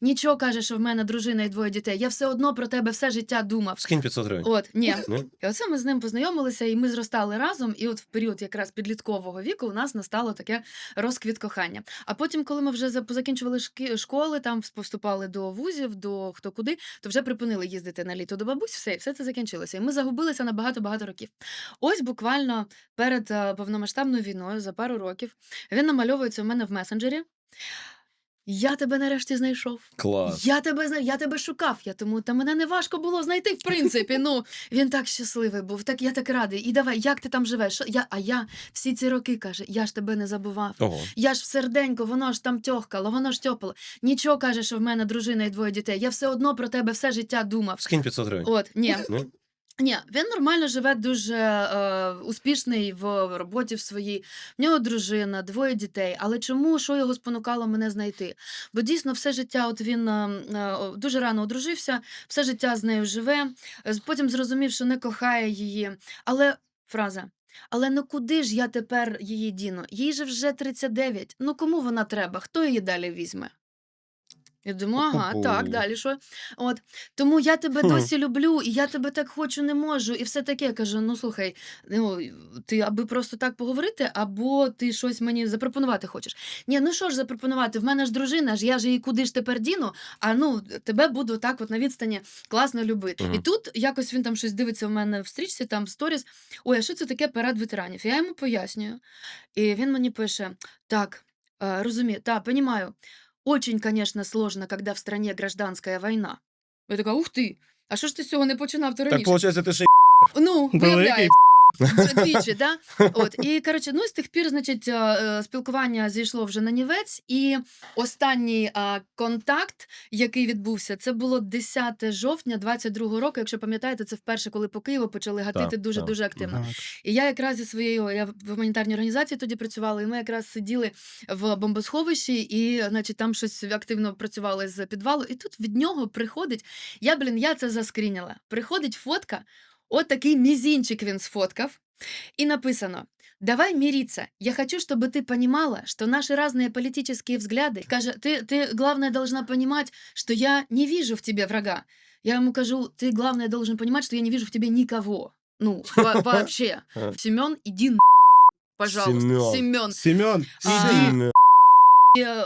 Нічого каже, що в мене дружина і двоє дітей. Я все одно про тебе все життя думав. Скинь 500 гривень. От, ні. Ні? І оце ми з ним познайомилися, і ми зростали разом. І от в період якраз підліткового віку у нас настало таке розквіт кохання. А потім, коли ми вже за- позакінчували шки- школи, там поступали до вузів, до хто куди, то вже припинили їздити на літо до бабусь. Все, і все це закінчилося. І ми загубилися на багато-багато років. Ось буквально перед е, повномасштабною війною за пару років він намальовується у мене в месенджері. Я тебе нарешті знайшов. Клас. Я тебе знаю, я тебе шукав. Я тому та мене не важко було знайти, в принципі. Ну він так щасливий був. Так я так радий. І давай, як ти там живеш? Що я? А я всі ці роки каже, я ж тебе не забував. Ого. Я ж в серденько, воно ж там тьохкало, воно ж тьопало. Нічого каже, що в мене дружина і двоє дітей. Я все одно про тебе все життя думав. Скинь 500 гривень. От, ні. Ні? Ні, він нормально живе, дуже е, успішний в роботі в своїй. В нього дружина, двоє дітей. Але чому що його спонукало мене знайти? Бо дійсно все життя, от він е, е, дуже рано одружився, все життя з нею живе. е, Потім зрозумів, що не кохає її. Але фраза. Але ну куди ж я тепер її діну? Їй же вже 39. Ну кому вона треба? Хто її далі візьме? Я думаю, ага, так, далі що? От тому я тебе Хм. досі люблю, і я тебе так хочу, не можу. І все таке. Я кажу: ну слухай, ну ти аби просто так поговорити, або ти щось мені запропонувати хочеш. Ні, ну що ж запропонувати? В мене ж дружина, ж я ж її куди ж тепер діну, а ну тебе буду так, от на відстані класно любити. І Мгм. тут якось він там щось дивиться в мене в стрічці, там в сторіс. Ой, а що це таке парад ветеранів? Я йому пояснюю. І він мені пише: так, э, розумію, так, понимаю. Очень, конечно, сложно, когда в стране гражданская война. Я така, ух ти! А що ж ти з цього не починав то Так, виходить, ти ще й Ну, великий. виявляється. Двічі, да? От, і, коротше, ну, з тих пір, значить, е, е, спілкування зійшло вже на нівець, і останній а, контакт, який відбувся, це було 10 жовтня 22 року. Якщо пам'ятаєте, це вперше, коли по Києву почали гатити Так, дуже-дуже так. активно. І я якраз зі своєю, я в в гуманітарній організації тоді працювала, і ми якраз сиділи в бомбосховищі, і, значить, там щось активно працювали з підвалу. І тут від нього приходить, я, блін, я це заскріняла. Приходить фотка, от такий мізінчик він сфоткав, і написано. Давай мириться. Я хочу, чтобы ты понимала, что наши разные политические взгляды... Каже, ты, ты, главное, должна понимать, что я не вижу в тебе врага. Я ему кажу, ты, главное, должен понимать, что я не вижу в тебе никого. Ну, во- вообще. Ага. Семен, иди на пожалуйста. Семен. Семен. Семен, А, іди. Сильно. Э,